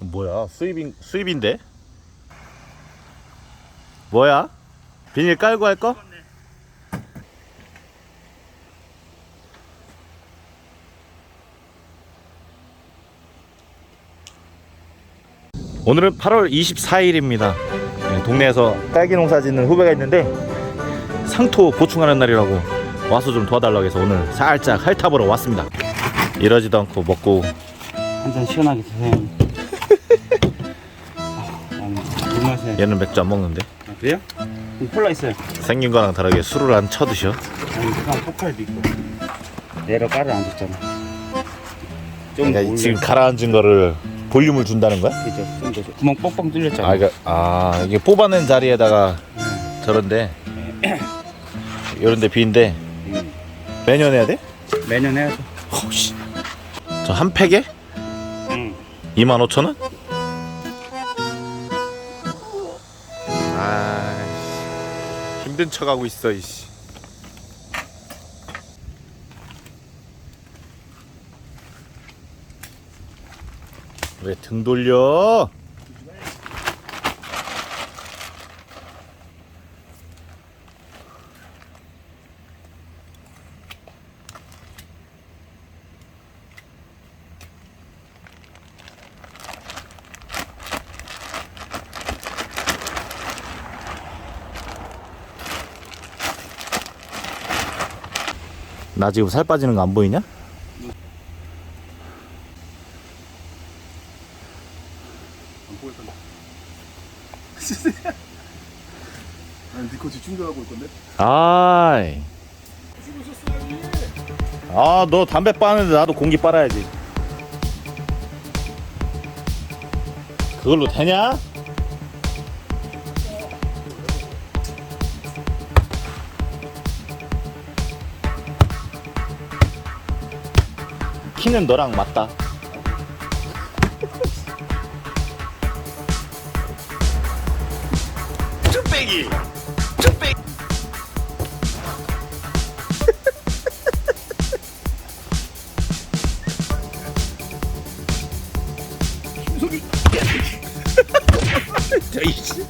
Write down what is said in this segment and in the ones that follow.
뭐야 수입인 수입인데? 뭐야? 비닐 깔고 할 거? 오늘은 8월 24일입니다. 동네에서 딸기 농사 짓는 후배가 있는데 상토 보충하는 날이라고 와서 좀 도와달라고 해서 오늘 살짝 핥아보러 왔습니다. 이러지도 않고 먹고 한 잔 시원하게 드세요. 마셔야 돼. 얘는 맥주 안 먹는데 아, 그래요? 그럼 콜라 있어요. 생긴 거랑 다르게 술을 안 쳐드셔. 아니, 그냥 포칼도 있고. 내려 깔을 안 줬잖아. 좀 그러니까 올려. 지금 가라앉은 거를 볼륨을 준다는 거야? 그죠? 좀 더. 구멍 뻥뻥 뚫렸잖아. 아, 이거, 아 이게 뽑아낸 자리에다가 저런데 이런데 비인데 음. 매년 해야 돼? 매년 해야죠. 어씨, 저 한 팩에 응. 2만 5천 원? 힘든 척하고 있어 이씨. 왜 등 돌려? 나 지금 살 빠지는 거 안 보이냐? 아니 니코 올 건데? 아이. 아, 너 담배 빠는데 나도 공기 빨아야지. 그걸로 되냐? 키는 너랑 맞다. 쭈빼기! 쭈빼기! 저 이씨.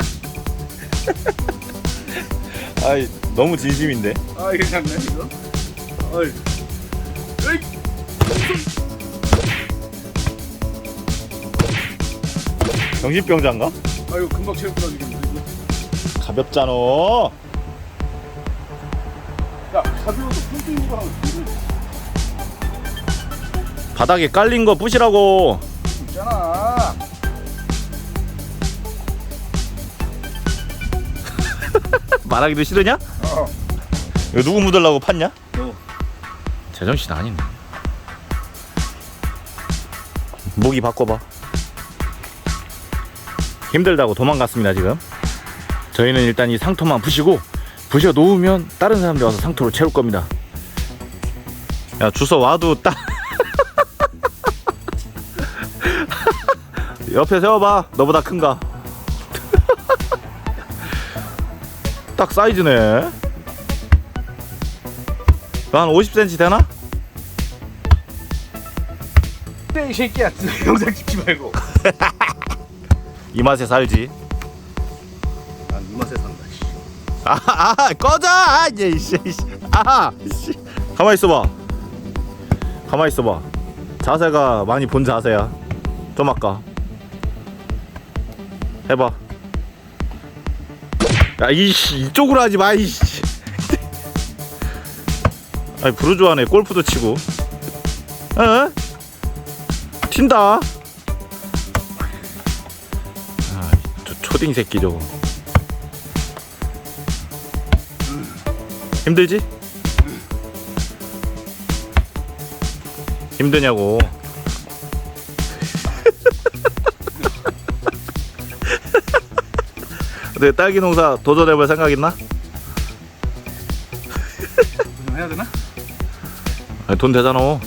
아이 너무 진심인데. 아 괜찮네 이거? 어이 정신병자인가? 아 이거 금방 떨어지겠는데 이거 가볍잖아. 야 가벼워도 pun트 있는 거랑 무슨 바닥에 깔린 거 부시라고. 있잖아 말하기도 싫으냐? 어 이거 누구 묻으려고 팠냐? 너. 제정신 아니네. 무기 바꿔봐. 힘들다고 도망갔습니다 지금. 저희는 일단 이 상토만 부시고 부셔 놓으면 다른 사람들 와서 상토로 채울 겁니다. 야 주워 와도 딱 옆에 세워봐. 너보다 큰가? 딱 사이즈네. 한 50cm 되나? 이 새끼야 영상 찍지 말고 이 맛에 살지. 난 이 맛에 산다 씨. 아, 아 꺼져! 아, 이제 이씨, 이씨. 아, 씨. 가만 있어봐. 가만 있어봐. 자세가 많이 본 자세야. 좀 아까. 해봐. 야, 이씨, 이쪽으로 하지 마, 이씨. 아니, 부르주아네. 골프도 치고. 어? 튄다. 아, 저 초딩 새끼 저거. 힘들지? 힘드냐고. 근데 딸기 농사 도전해볼 생각 있나? 좀 해야 되나? 아니, 돈 되잖아.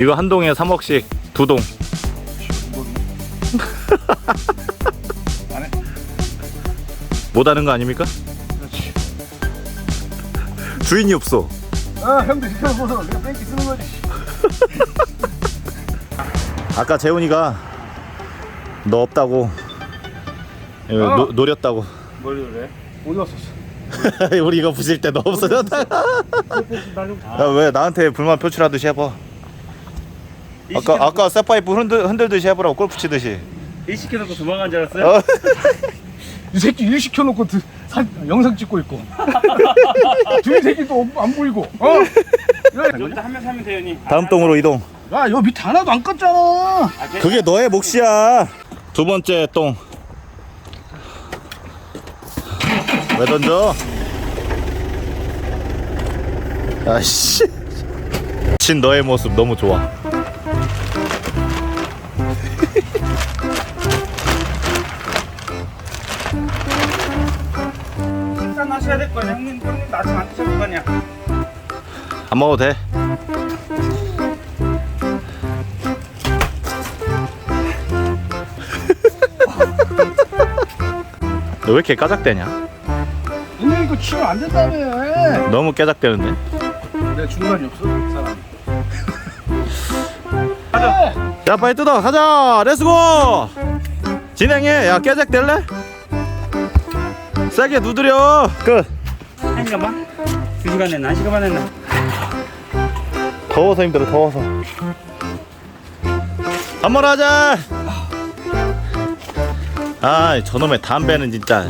이거 한 동에 3억씩 두 동. 안 해? 못 하는 거 아닙니까? 그렇지 주인이 없어. 아 형도 시켜보서 그냥 뺑기 쓰는 거지 아까 재훈이가 너 없다고 어. 노, 노렸다고 뭘 그래? 어디 갔었어? 우리 이거 부실 때 너 없어졌다 야, 왜 나한테 불만 표출하듯이 해봐 아까 아까 세파이프 흔들, 흔들듯이 해보라고 골프 치듯이 일 시켜놓고 도망간 줄 알았어요? 어? 이 새끼 일 시켜놓고 드, 사, 영상 찍고 있고 둘 새끼 또안 보이고 어? 여기다 한명 사면 돼요, 니. 다음 동으로 이동 야 여기 밑에 하나도 안 껐잖아 아, 괜찮아. 그게 너의 몫이야 두 번째 똥 왜 던져? 아씨 친 너의 모습 너무 좋아 하셔야 될 거 아니야, 형님. 형님 나 아침 안 드셨을 거 아니야. 안 먹어도 돼 너 왜 이렇게 까작대냐? 형님 이거 치면 안 된다며 너무 깨작대는데? 내가 중간이 없어 사람 야 빨리 뜯어 가자 렛츠고 진행해 야 깨작 될래? 세게 두드려 끝 한 시간만? 두 시간 했나? 한 시간만 했나? 더워서 힘들어 더워서 한 번 하자 아 저놈의 담배는 진짜